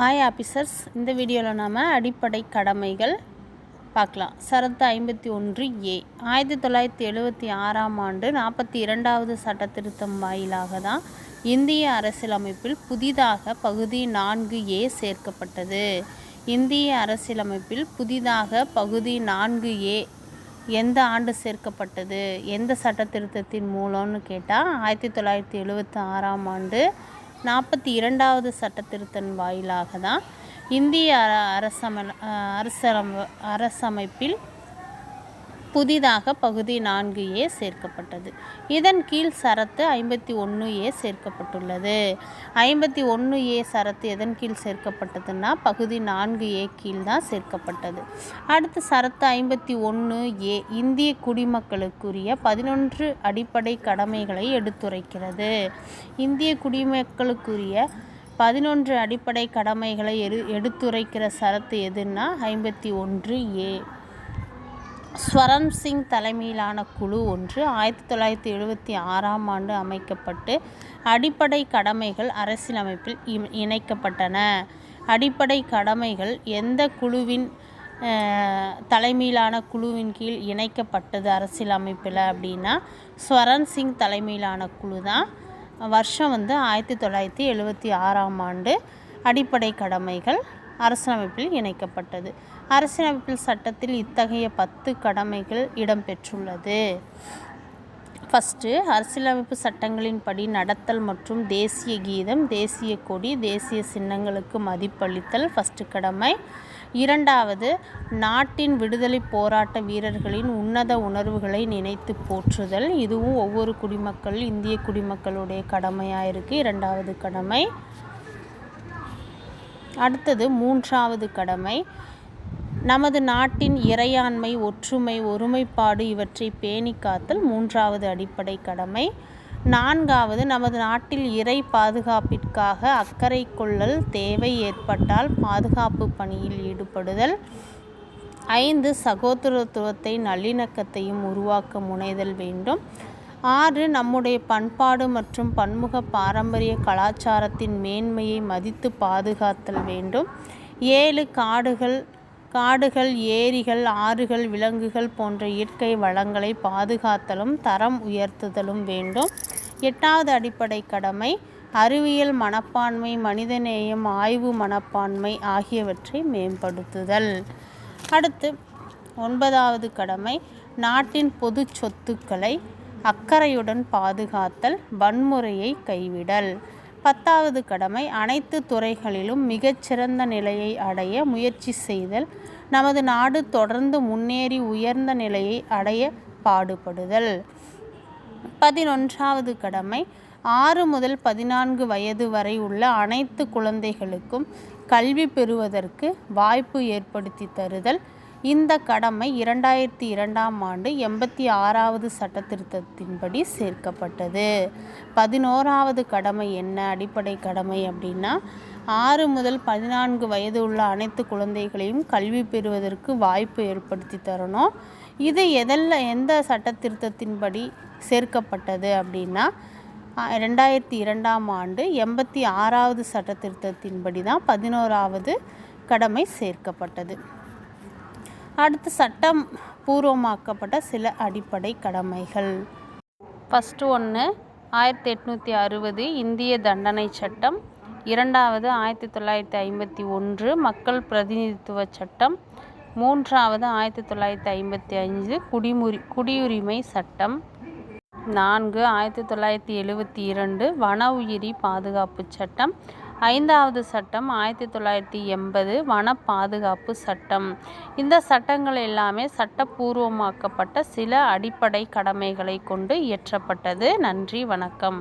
ஆய் ஆஃபீஸர்ஸ் இந்த வீடியோவில் நாம் அடிப்படை கடமைகள் பார்க்கலாம். சரத்து ஐம்பத்தி ஒன்று ஏ ஆயிரத்தி தொள்ளாயிரத்தி எழுபத்தி ஆறாம் ஆண்டு நாற்பத்தி இரண்டாவது சட்ட திருத்தம் வாயிலாக தான் இந்திய அரசியலமைப்பில் புதிதாக பகுதி நான்கு ஏ சேர்க்கப்பட்டது. இந்திய அரசியலமைப்பில் புதிதாக பகுதி நான்கு ஏ எந்த ஆண்டு சேர்க்கப்பட்டது? எந்த சட்ட திருத்தத்தின் மூலம்னு கேட்டால் ஆயிரத்தி தொள்ளாயிரத்தி எழுபத்தி ஆறாம் ஆண்டு நாற்பத்தி இரண்டாவது சட்ட திருத்தன் வாயிலாக தான் இந்திய அரசம அரசம அரசமைப்பில் புதிதாக பகுதி நான்கு ஏ சேர்க்கப்பட்டது. இதன் கீழ் சரத்து ஐம்பத்தி ஒன்று ஏ சேர்க்கப்பட்டுள்ளது. ஐம்பத்தி ஒன்று ஏ சரத்து எதன் கீழ் சேர்க்கப்பட்டதுன்னா பகுதி நான்கு ஏ கீழ் தான் சேர்க்கப்பட்டது. அடுத்து சரத்து ஐம்பத்தி ஒன்று ஏ இந்திய குடிமக்களுக்குரிய பதினொன்று அடிப்படை கடமைகளை எடுத்துரைக்கிறது. இந்திய குடிமக்களுக்குரிய பதினொன்று அடிப்படை கடமைகளை எடு எடுத்துரைக்கிற சரத்து எதுன்னா ஐம்பத்தி ஒன்று ஏ. ஸ்வரன் சிங் தலைமையிலான குழு ஒன்று ஆயிரத்தி தொள்ளாயிரத்தி எழுபத்தி ஆறாம் ஆண்டு அமைக்கப்பட்டு அடிப்படை கடமைகள் அரசியலமைப்பில் இணைக்கப்பட்டன. அடிப்படை கடமைகள் எந்த குழுவின் தலைமையிலான குழுவின் கீழ் இணைக்கப்பட்டது அரசியலமைப்பில் அப்படின்னா ஸ்வரன் சிங் தலைமையிலான குழு தான். வருஷம் வந்து ஆயிரத்தி தொள்ளாயிரத்தி எழுபத்தி ஆறாம் ஆண்டு அடிப்படை கடமைகள். அரசியலமைப்பில் இணைக்கப்பட்டது. அரசியலமைப்பில் சட்டத்தில் இத்தகைய பத்து கடமைகள் இடம்பெற்றுள்ளது. ஃபஸ்ட்டு அரசியலமைப்பு சட்டங்களின்படி நடத்தல் மற்றும் தேசிய கீதம் தேசிய கொடி தேசிய சின்னங்களுக்கு மதிப்பளித்தல் ஃபஸ்ட்டு கடமை. இரண்டாவது நாட்டின் விடுதலை போராட்ட வீரர்களின் உன்னத உணர்வுகளை நினைத்து போற்றுதல். இதுவும் ஒவ்வொரு குடிமக்கள் இந்திய குடிமக்களுடைய கடமையாக இருக்குது இரண்டாவது கடமை அடுத்தது மூன்றாவது கடமை. நமது நாட்டின் இறையாண்மை ஒற்றுமை ஒருமைப்பாடு இவற்றை பேணி காத்தல் மூன்றாவது அடிப்படை கடமை. நான்காவது நமது நாட்டில் இறை பாதுகாப்பிற்காக அக்கறை கொள்ளல் தேவை ஏற்பட்டால் பாதுகாப்பு பணியில் ஈடுபடுதல். ஐந்து சகோதரத்துவத்தை நல்லிணக்கத்தையும் உருவாக்க முனைதல் வேண்டும். ஆறு நம்முடைய பண்பாடு மற்றும் பன்முக பாரம்பரிய கலாச்சாரத்தின் மேன்மையை மதித்து பாதுகாத்தல் வேண்டும். ஏழு காடுகள் காடுகள் ஏரிகள் ஆறுகள் விலங்குகள் போன்ற இயற்கை வளங்களை பாதுகாத்தலும் தரம் உயர்த்துதலும் வேண்டும். எட்டாவது அடிப்படை கடமை அறிவியல் மனப்பான்மை மனிதநேயம் ஆய்வு மனப்பான்மை ஆகியவற்றை மேம்படுத்துதல். அடுத்து ஒன்பதாவது கடமை நாட்டின் பொது சொத்துக்களை அக்கறையுடன் பாதுகாத்தல் வன்முறையை கைவிடல். பத்தாவது கடமை அனைத்து துறைகளிலும் மிகச்சிறந்த நிலையை அடைய முயற்சி செய்தல். நமது நாடு தொடர்ந்து முன்னேறி உயர்ந்த நிலையை அடைய பாடுபடுதல். பதினொன்றாவது கடமை ஆறு முதல் பதினான்கு வயது வரை உள்ள அனைத்து குழந்தைகளுக்கும் கல்வி பெறுவதற்கு வாய்ப்பு ஏற்படுத்தி தருதல். இந்த கடமை இரண்டாயிரத்தி இரண்டாம் ஆண்டு எண்பத்தி ஆறாவது சட்ட திருத்தத்தின்படி சேர்க்கப்பட்டது. பதினோராவது கடமை என்ன? அடிப்படை கடமை அப்படின்னா ஆறு முதல் பதினான்கு வயது உள்ள அனைத்து குழந்தைகளையும் கல்வி பெறுவதற்கு வாய்ப்பு ஏற்படுத்தி தரணும். இது எதெல்லாம் எந்த சட்ட திருத்தத்தின்படி சேர்க்கப்பட்டது அப்படின்னா ரெண்டாயிரத்தி இரண்டாம் ஆண்டு எண்பத்தி ஆறாவது சட்ட திருத்தத்தின்படி தான் பதினோராவது கடமை சேர்க்கப்பட்டது. அடுத்து சட்டம் பூர்வமாக்கப்பட்ட சில அடிப்படை கடமைகள். ஃபஸ்ட்டு ஒன்று ஆயிரத்தி எட்நூற்றி அறுபது இந்திய தண்டனை சட்டம். இரண்டாவது ஆயிரத்தி தொள்ளாயிரத்தி ஐம்பத்தி ஒன்று மக்கள் பிரதிநிதித்துவ சட்டம். மூன்றாவது ஆயிரத்தி தொள்ளாயிரத்தி ஐம்பத்தி அஞ்சு குடிமுறி குடியுரிமை சட்டம். நான்கு ஆயிரத்தி தொள்ளாயிரத்தி எழுபத்தி இரண்டு வன உயிரி பாதுகாப்பு சட்டம். ஐந்தாவது சட்டம் ஆயிரத்தி தொள்ளாயிரத்தி எண்பது வன பாதுகாப்பு சட்டம். இந்த சட்டங்கள் எல்லாமே சட்டப்பூர்வமாக்கப்பட்ட சில அடிப்படை கடமைகளை கொண்டு இயற்றப்பட்டது. நன்றி வணக்கம்.